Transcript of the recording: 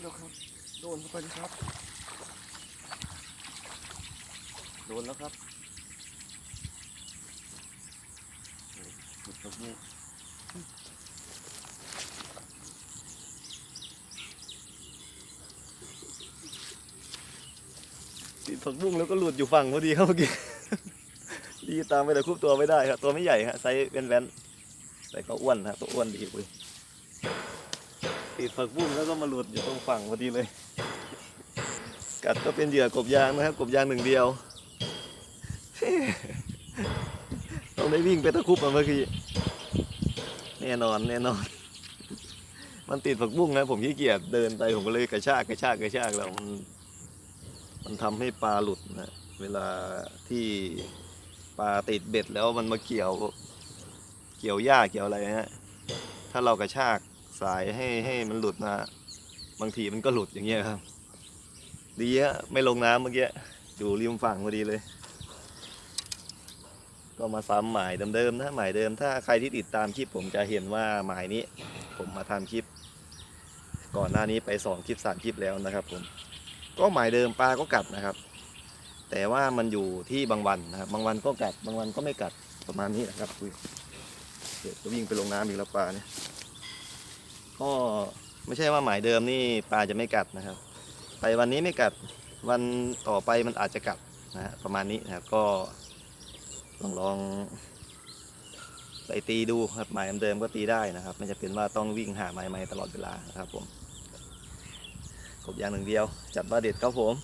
เข้าไปดิครับ โดนแล้วครับโอ้สุดตบมือติดผักบุ้งแล้วก็หลุดอยู่ฝั่งพอดีครับเมื่อกี้ ดีตามไปแต่คุบตัวไม่ได้ครับ ตัวไม่ใหญ่ครับไซส์แว่นๆแต่ก็อ้วนครับตัวอ้วนดีเลย ติดผักบุ้งแล้วก็มาหลุดอยู่ตรงฝั่งพอดีเลย กัดก็เป็นเหยื่อกบยางนะครับ กบยางหนึ่งเดียวต้องได้วิ่งไปตะคุบมาเมื่อกี้แน่นอนแน่นอน มันติดผักบุ้งนะผมขี้เกียจเดินไปผมก็เลยกระชากกระชากกระชากแล้วมันมันทำให้ปลาหลุดนะเวลาที่ปลาติดเบ็ดแล้วมันมาเกี่ยว เกี่ยวหญ้าเกี่ยวอะไรฮะถ้าเรากระชาก สายให้ให้มันหลุดนะบางทีมันก็หลุดอย่างเงี้ยครับ ดีฮะไม่ลงน้ำเมื่อกี้อยู่ริมฝั่งพอดีเลย ก็มาซ้ำหมายเดิมๆนะหมายเดิม ถ้าใครที่ติดตามคลิปผมจะเห็นว่าหมายนี้ ผมมาทำคลิป ก่อนหน้านี้ไปสองคลิปสามคลิปแล้วนะครับ ผม ก็หมายเดิมปลาก็กัดนะครับ แต่ว่ามันอยู่ที่บางวันนะครับบางวันก็กัดบางวันก็ไม่กัดประมาณนี้นะครับอุ๊ยเดี๋ยวจะวิ่งไปลงน้ำอีกแล้วปลาเนี่ย ก็ไม่ใช่ว่าหมายเดิมนี่ปลาจะไม่กัดนะครับ ไปวันนี้ไม่กัดวันต่อไปมันอาจจะกัดนะฮะประมาณนี้นะครับก็ลองลองไปตีดูครับหมายเดิมก็ตีได้นะครับ ไม่จะเป็นว่าต้องวิ่งหาไม้ไม่ตลอดเวลานะครับผมกบยางหนึ่งเดียว จัดว่าเด็ดครับผม